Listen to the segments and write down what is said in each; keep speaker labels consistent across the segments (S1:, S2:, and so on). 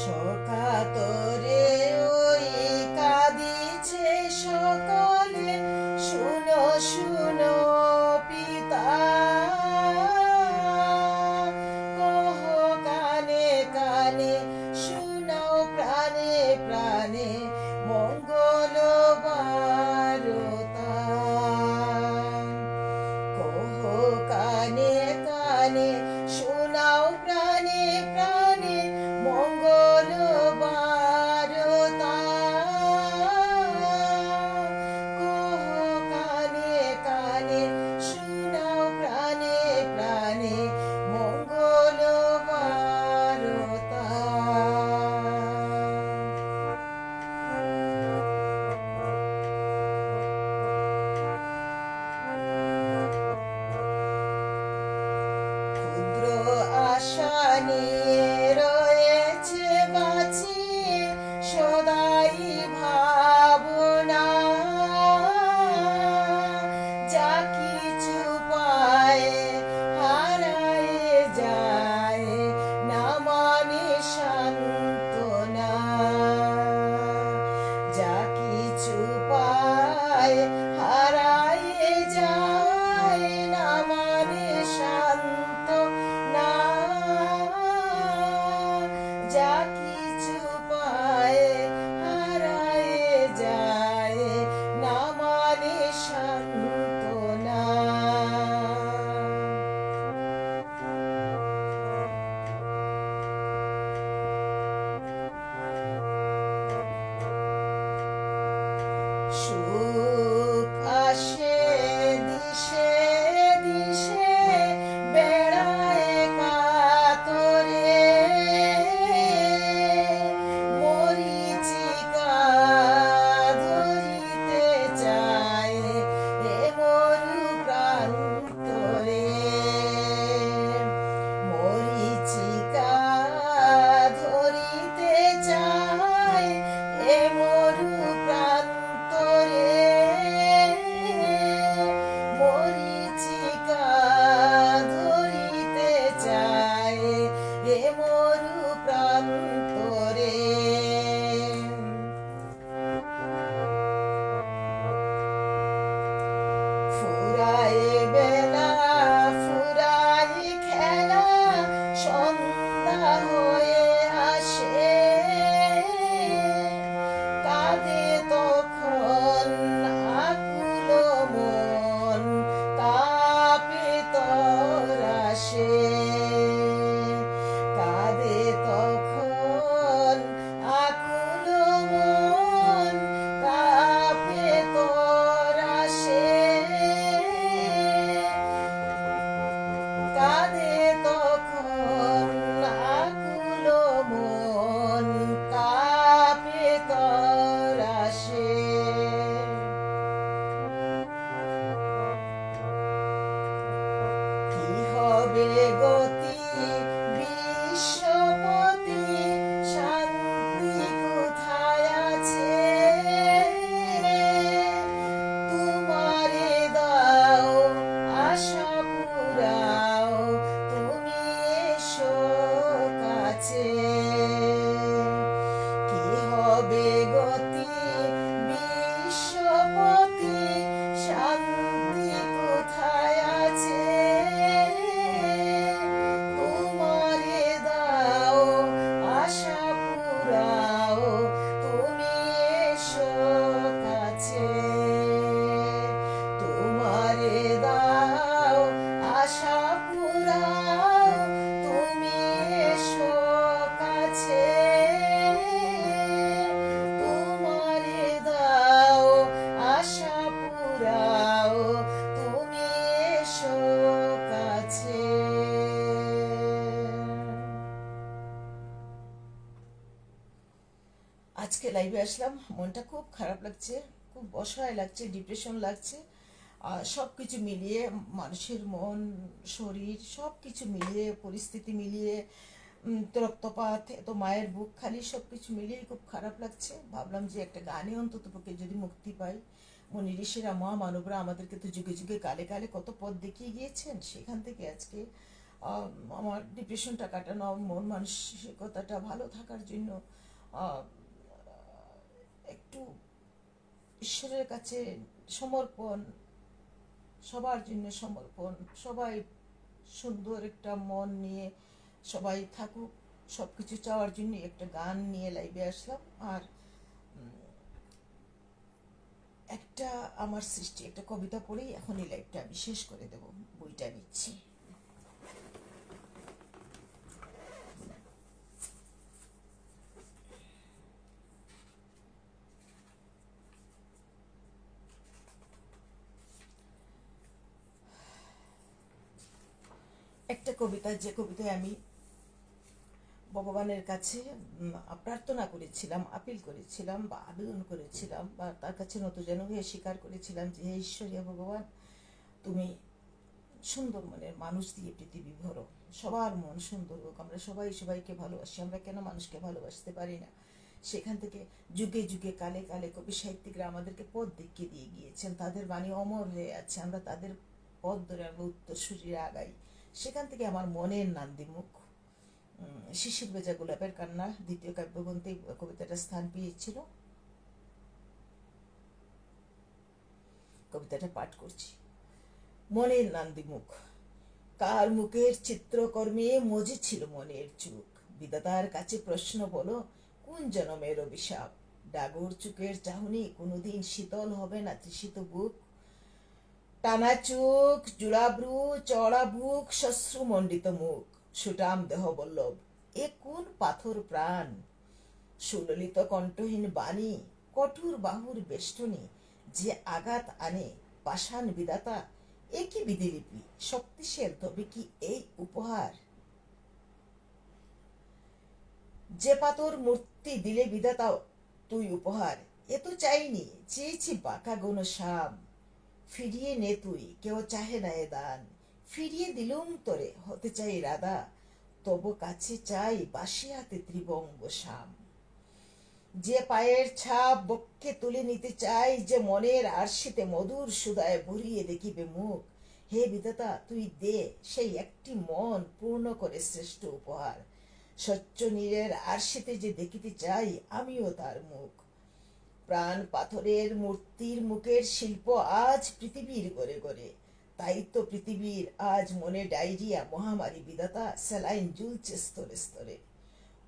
S1: সকাতরে আজকে লাইভে আসলাম। মনটা খুব খারাপ লাগছে, খুব অসহায় লাগছে ডিপ্রেশন লাগছে। আর সব কিছু মিলিয়ে মানুষের মন, শরীর সব কিছু মিলিয়ে, পরিস্থিতি মিলিয়ে রক্তপাত, তো মায়ের বুক খালি সব কিছু মিলিয়ে খুব খারাপ লাগছে। ভাবলাম যে একটা গানে অন্তত পক্ষে যদি মুক্তি পাই। মনি ঋষিরা, মহামানবরা আমাদেরকে তো যুগে যুগে কালে কালে কত পথ দেখিয়ে গিয়েছেন। সেখান থেকে আজকে আমার ডিপ্রেশনটা কাটানো, মন মানসিকতাটা ভালো থাকার জন্য একটু ঈশ্বরের কাছে সমর্পণ, সবার জন্য সমর্পণ, সবাই সুন্দর একটা মন নিয়ে সবাই থাকুক সব কিছু চাওয়ার জন্য একটা গান নিয়ে লাইভে আসলাম। আর একটা আমার সৃষ্টি, একটা কবিতা পড়েই এখন এই লাইভটা আমি শেষ করে দেব, বইটা নিচ্ছি। একটা কবিতা, যে কবিতায় আমি ভগবানের কাছে প্রার্থনা করেছিলাম, আপিল করেছিলাম বা আবেদন করেছিলাম বা তার কাছে নত যেন হয়ে স্বীকার করেছিলাম যে, হে ঈশ্বরীয় ভগবান, তুমি সুন্দর মনের মানুষ দিয়ে পৃথিবী ভরো। সবার মন সুন্দর হোক, আমরা সবাই সবাইকে ভালোবাসি, আমরা কেন মানুষকে ভালোবাসতে পারি না? সেখান থেকে যুগে যুগে কালে কালে কবি সাহিত্যিকরা আমাদেরকে পথ দেখিয়ে দিয়ে গিয়েছেন। তাদের বাণী অমর হয়ে আছে, আমরা তাদের পথ ধরে আমরা উত্তরসূরিরা আগাই। সেখান থেকে আমার মনের নান্দিমুখ উম, শিশির বেজা গোলাপের কান্না দ্বিতীয় কাব্যগ্রন্থে কবিতাটা স্থান পেয়েছিল। কবিতাটা পাঠ করছি। মনের নান্দিমুখ কার মুখের চিত্রকর্মে মজে ছিল মনের চুক বিদাতার কাছে প্রশ্ন বলো কোন জনমের অভিশাপ? ডাগর চুকের চাহনি কোনোদিন শীতল হবে না তৃষিত বুক? টানা চোখ জুড়াব্রু চড়া বুক শশ্রু মণ্ডিত মুখ সুটাম দেহ বল্লভ এ কোন পাথর প্রাণ? সুললিত কণ্ঠহীন বাণী, কঠোর বাহুর বেষ্টনী, যে আঘাত আনে পাষাণ বিদাতা এ কি বিধিলিপি? শক্তিশীল, তবে কি এই উপহার? যে পাথর মূর্তি দিলে বিধাতা তুই উপহার, এ তো চাইনি, চেয়েছি বাঁকা গণ শাম ফিরিয়ে নে তুই, কেউ চাহে না এ দান। ফিরিয়ে দিলুম তোরে, হতে চাই রাধা, তবু কাছে চাই বাসি হাতে ত্রিবঙ্গ শাম। যে পায়ের ছাপ বক্ষে তুলে নিতে চাই, যে মনের আরশিতে মধুর সুদায় ভরিয়ে দেখিবে মুখ, হে বিধাতা, তুই দে, সেই একটি মন পূর্ণ করে শ্রেষ্ঠ উপহার। স্বচ্ছ নীরের আরশিতে যে দেখিতে চাই, আমিও তার মুখ। প্রাণ পাথরের মূর্তির মুখের শিল্প আজ পৃথিবীর গড়ে গড়ে। তাই তো পৃথিবীর আজ মনে ডায়রিয়া মহামারী বিধাতা স্যালাইন ঝুলছে স্তরে স্তরে।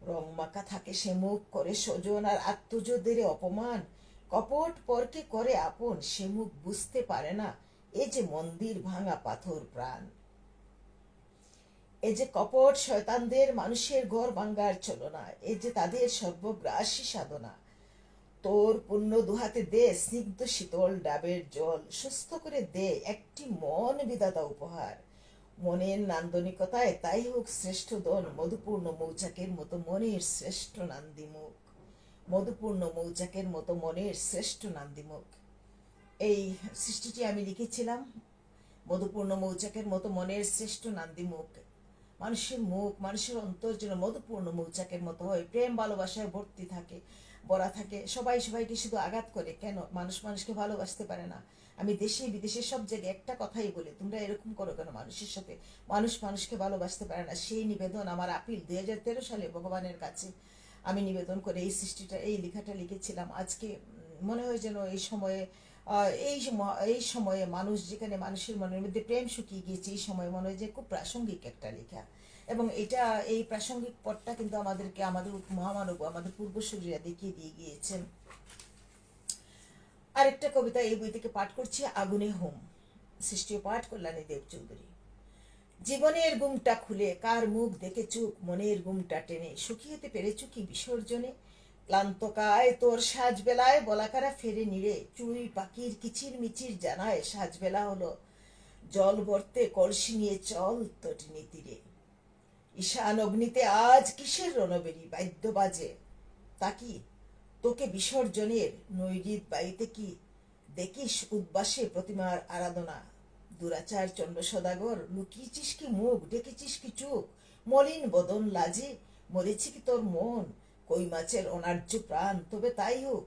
S1: রং মাখা থাকে সে মুখ, করে স্বজন আর আত্মজদের অপমান। কপট পরকে করে আপন, সে মুখ বুঝতে পারে না এ যে মন্দির ভাঙা পাথর প্রাণ। এ যে কপট শয়তানদের মানুষের ঘর ভাঙ্গার চলনা এ যে তাদের সর্বগ্রাসী সাধনা। তোর পুণ্য দুহাতে দে, স্নিগ্ধ শীতল ডাবের জল, সুস্থ করে দে, একটি মন বিদাতা উপহার। মনের নান্দনিকতায় তাই হোক শ্রেষ্ঠ দন মধুপূর্ণ মৌচাকের মতো মনের শ্রেষ্ঠ নান্দিমুখ। মধুপূর্ণ মৌচাকের মতো মনের শ্রেষ্ঠ নান্দিমুখ। এই সৃষ্টিটি আমি লিখেছিলাম, মধুপূর্ণ মৌচাকের মতো মনের শ্রেষ্ঠ নান্দিমুখ। মানুষের মুখ, মানুষের অন্তর যেন মধুপূর্ণ, মৌচাকের মতো হয়। প্রেম, ভালোবাসায় ভর্তি থাকে বলা থাকে। সবাই সবাইকে শুধু আঘাত করে। কেন? মানুষ মানুষকে ভালোবাসতে পারে না। আমি দেশে বিদেশে সব জায়গায় একটা কথাই বলি, তোমরা এরকম করো কেন মানুষের সাথে? মানুষ মানুষকে ভালোবাসতে পারে না। সেই নিবেদন আমার আপিল দুই হাজার তেরো সালে ভগবানের কাছে আমি নিবেদন করে এই সৃষ্টিটা, এই লেখাটা লিখেছিলাম। আজকে মনে হয় যেন এই সময়ে এই এই সময়ে মানুষ যেখানে মানুষের মনের মধ্যে প্রেম শুকিয়ে গিয়েছে, এই সময় মনে হয় যে খুব প্রাসঙ্গিক একটা লেখা। এবং এটা, এই প্রাসঙ্গিক পথটা কিন্তু আমাদেরকে, আমাদের মহামানব, আমাদের পূর্বসূরীরা দেখিয়ে দিয়ে গিয়েছেন। আরেকটা কবিতা এই বই থেকে পাঠ করছি, আগুনে হোম, সৃষ্টিও পাঠ কল্যাণী দেব চৌধুরী জীবনের গুমটা খুলে, কার মুখ দেখে চুক মনের গুমটা টেনে, সুখী হতে পেরেছু কি বিসর্জনে? ক্লান্ত কায় তোর সাজবেলায় বলাকারা ফেরে নিড়ে, চুই পাখির কিচির মিচির জানায় সাজবেলা হলো। জল ভরতে কলসি নিয়ে চল তটিনী তীরে। ঈশান অগ্নিতে আজ কিসের রণবেরি বাদ্য বাজে। তা কি? তোকে বিসর্জনের নৈরিত বাড়িতে কি? দেখিস উদ্বাসে প্রতিমার আরাধনা। দুরাচার চন্ড সদাগর, লুকিয়েছিস কি মুখ? ডেকেছিস কি চোখ? মলিন বদন লাজে, মরেছি কি তোর মন? কই মাছের অনার্য প্রাণ? তবে তাই হোক,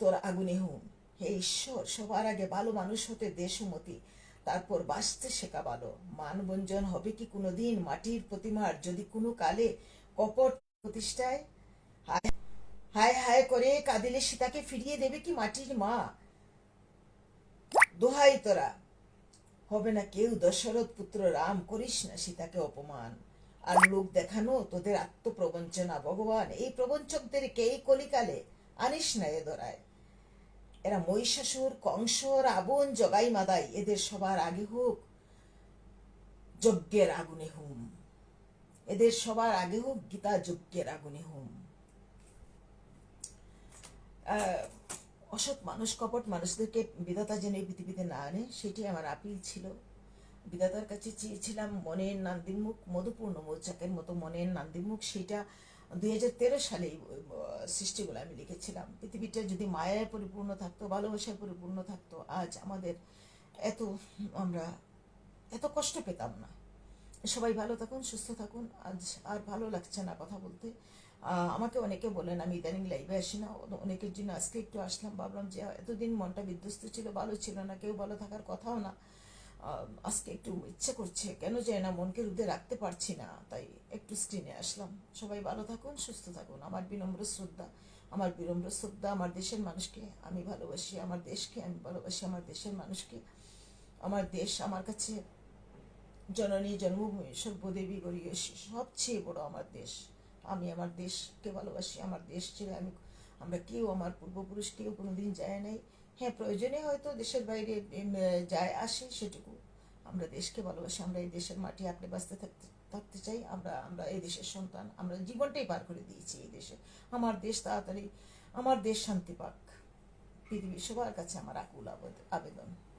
S1: তোর আগুনে হোম। হে ঈশ্বর, সবার আগে ভালো মানুষ হতে দেশমতি তারপর বাঁচতে শেখা ভালো। মানবঞ্জন হবে কি কোনোদিন মাটির প্রতিমার? যদি কোনো কালে কপট প্রতিষ্ঠায়, হায় হায় হায় করে কাঁদিলে সীতাকে ফিরিয়ে দেবে কি মাটির মা? দোহাই তোরা, হবে না কেউ দশরথ পুত্র রাম, করিস না সীতাকে অপমান। আর লোক দেখানো তোদের আত্মপ্রবঞ্চনা, ভগবান। এই প্রবঞ্চকদের কে এই কলিকালে আনিস না এ ধরায় এরা মহিষাসুর কংস রাবণ জগাই মাদাই, এদের সবার আগে হোক, যজ্ঞের আগুনে হুম। এদের সবার আগে হোক, গীতা যজ্ঞের আগুনে হুম। অসৎ মানুষ, কপট মানুষদেরকে বিধাতা যেন এই পৃথিবীতে না আনে সেটি আমার আপিল ছিল। বিধাতার কাছে চেয়েছিলাম মনের নান্দিমুখ মধুপূর্ণ মৌচাকের মতো মনের নান্দিমুখ সেটা দুই হাজার তেরো সালে সৃষ্টিগুলো আমি লিখেছিলাম। পৃথিবীটা যদি মায়ায় পরিপূর্ণ থাকতো, ভালোবাসায় পরিপূর্ণ থাকতো, আজ আমাদের এত, আমরা এত কষ্ট পেতাম না। সবাই ভালো থাকুন, সুস্থ থাকুন, আজ আর ভালো লাগছে না কথা বলতে। আমাকে অনেকে বলেন, আমি ইদানিং লাইভে আসি না। অনেকের জন্য আজকে একটু আসলাম, ভাবলাম যে এতদিন মনটা বিধ্বস্ত ছিল, ভালো ছিল না, কেউ ভালো থাকার কথাও না। আজকে একটু ইচ্ছে করছে, কেন যায় না মনকে রুদ্ধে রাখতে পারছি না, তাই একটু স্ক্রিনে আসলাম। সবাই ভালো থাকুন, সুস্থ থাকুন। আমার বিনম্র শ্রদ্ধা, আমার বিনম্র শ্রদ্ধা আমার দেশের মানুষকে, আমি ভালোবাসি আমার দেশকে, আমি ভালোবাসি আমার দেশের মানুষকে। আমার দেশ আমার কাছে জননী, জন্মভূমি, সর্বদেবী গড়িয়ে সবচেয়ে বড় আমার দেশ। আমি আমার দেশকে ভালোবাসি, আমার দেশ ছেড়ে আমি, আমরা কেউ, আমার পূর্বপুরুষ কেউ কোনোদিন যায় নাই। হ্যাঁ প্রয়োজনে হয়তো দেশের বাইরে যায় আসে সেটুকু। আমরা দেশকে ভালোবাসি, আমরা এই দেশের মাটি আঁকড়ে বাঁচতে থাকতে থাকতে চাই, আমরা আমরা এই দেশের সন্তান, আমরা জীবনটাই পার করে দিয়েছি এই দেশে। আমার দেশ তাড়াতাড়ি, আমার দেশ শান্তি পাক। পৃথিবীর সবার কাছে আমার আকুল আবেদ- আবেদন।